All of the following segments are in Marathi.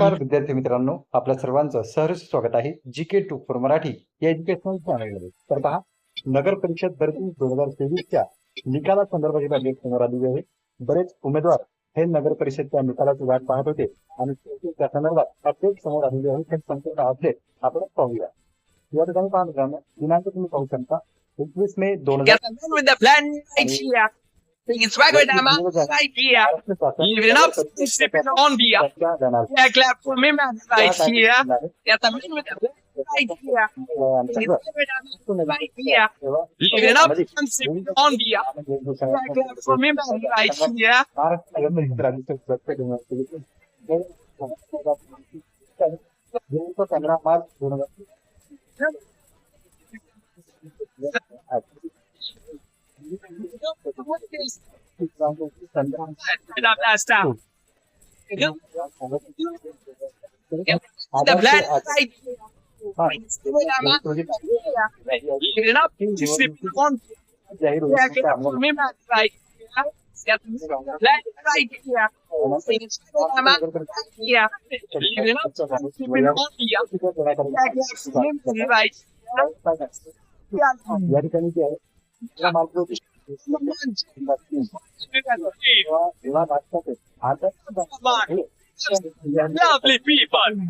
नमस्कार विद्यार्थी मित्रांनो. आपल्या सर्वांचं सहर्ष स्वागत आहे. G K two four Marathi या एज्युकेशनल चॅनलमध्ये तर पहा नगर परिषद भरती दोन हजार तेवीसच्या निकाला संदर्भातील अपडेट समोर आलेली आहे. बरेच उमेदवार हे नगर परिषदच्या निकालाची वाट पाहत होते आणि त्या संदर्भात अपडेट समोर आलेली आहे. हे संपूर्ण अपडेट आपण पाहूया. या ठिकाणी पहा मित्रांनो दिनांक तुम्ही पाहू शकता. एकवीस मे दोन हजार Things Swagadama, idea. Even up, sipping on beer. Yeah, clap for me, man. Idea. The the idea. On Idea. beer. Yeah, clap for me, man, right here. Yeah. या ठिकाणी आता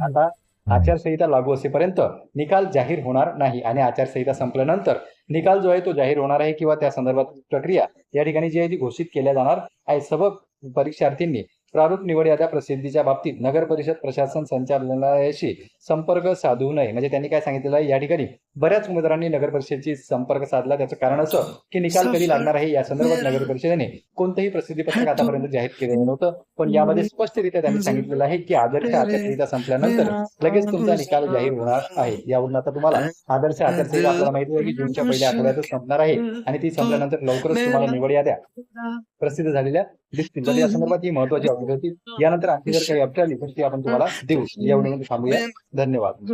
आता आचारसंहिता लागू असेपर्यंत निकाल जाहीर होणार नाही आणि आचारसंहिता संपल्यानंतर निकाल जो आहे तो जाहीर होणार आहे किंवा त्या संदर्भात प्रक्रिया या ठिकाणी जी आहे ती घोषित केल्या जाणार आहे. सर्व परीक्षार्थींनी प्रारूप निवड याद्या प्रसिद्धीच्या बाबतीत नगर परिषद प्रशासन संचालनालयाशी संपर्क साधू नये. म्हणजे त्यांनी काय सांगितलेलं आहे? या ठिकाणी बऱ्याच उमेदवारांनी नगर परिषदेशी संपर्क साधला. त्याचं कारण असं की निकाल कधी लागणार आहे या संदर्भात नगर परिषदेने कोणतंही प्रसिद्धी पत्रक आतापर्यंत जाहीर केलेलं नव्हतं. पण यामध्ये स्पष्टरित्या त्यांनी सांगितलेलं आहे की आदर्श आचारसंहिता संपल्यानंतर लगेच तुमचा निकाल जाहीर होणार आहे. यावरून आता तुम्हाला आदर्श आचारसंहिता आपल्याला माहिती आहे की जूनच्या पहिल्या आठवड्यातच संपणार आहे आणि ती संपल्यानंतर लवकरच तुम्हाला निवड याद्या. प्रसिद्ध झालेल्या दिसतील. तर या संदर्भात ही महत्वाची अपडेट होती. यानंतर आणखी जर काही अपडेट आली तर ती आपण तुम्हाला देऊ. या थांबूया. धन्यवाद.